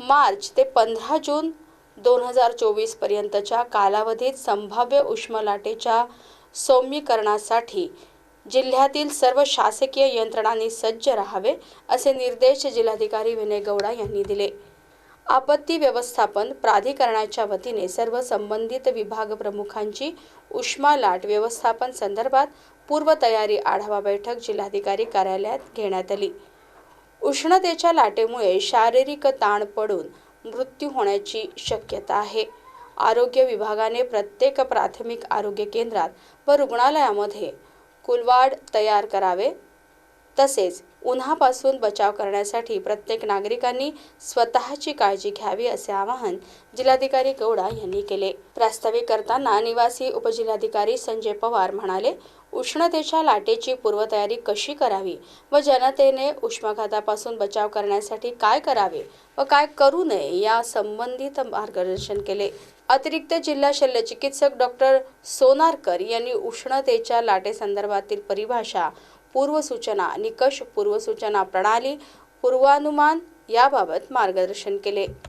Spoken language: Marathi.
मार्च ते पंधरा जून दोन हजार चोवीसपर्यंतच्या कालावधीत संभाव्य उष्मलाटेच्या सौम्यीकरणासाठी जिल्ह्यातील सर्व शासकीय यंत्रणांनी सज्ज राहावे असे निर्देश जिल्हाधिकारी विनय गौडा यांनी दिले. आपत्ती व्यवस्थापन प्राधिकरणाच्या वतीने सर्व संबंधित विभाग प्रमुखांची उष्मा लाट व्यवस्थापन संदर्भात पूर्वतयारी आढावा बैठक जिल्हाधिकारी कार्यालयात घेण्यात आली. उष्णतेच्या लाटेमुळे शारीरिक ताण पडून मृत्यू होण्याची शक्यता आहे. आरोग्य विभागाने प्रत्येक प्राथमिक आरोग्य केंद्रात व रुग्णालयामध्ये कुलवाड तयार करावे. तसेच उन्हापासून बचाव करण्यासाठी प्रत्येक नागरिकांनी स्वतःची काळजी घ्यावी असे आवाहन जिल्हाधिकारी गौडा यांनी केले. प्रास्ताविक करताना निवासी उपजिल्हाधिकारी संजय पवार म्हणाले उष्णतेच्या लाटेची पूर्वतयारी कशी करावी व जनतेने उष्माघातापासून बचाव करण्यासाठी काय करावे व काय करू नये या संबंधित मार्गदर्शन केले. अतिरिक्त जिल्हा शल्यचिकित्सक डॉक्टर सोनारकर यांनी उष्णतेच्या लाटेसंदर्भातील परिभाषा पूर्वसूचना निकष पूर्वसूचना प्रणाली पूर्वानुमान याबाबत मार्गदर्शन केले.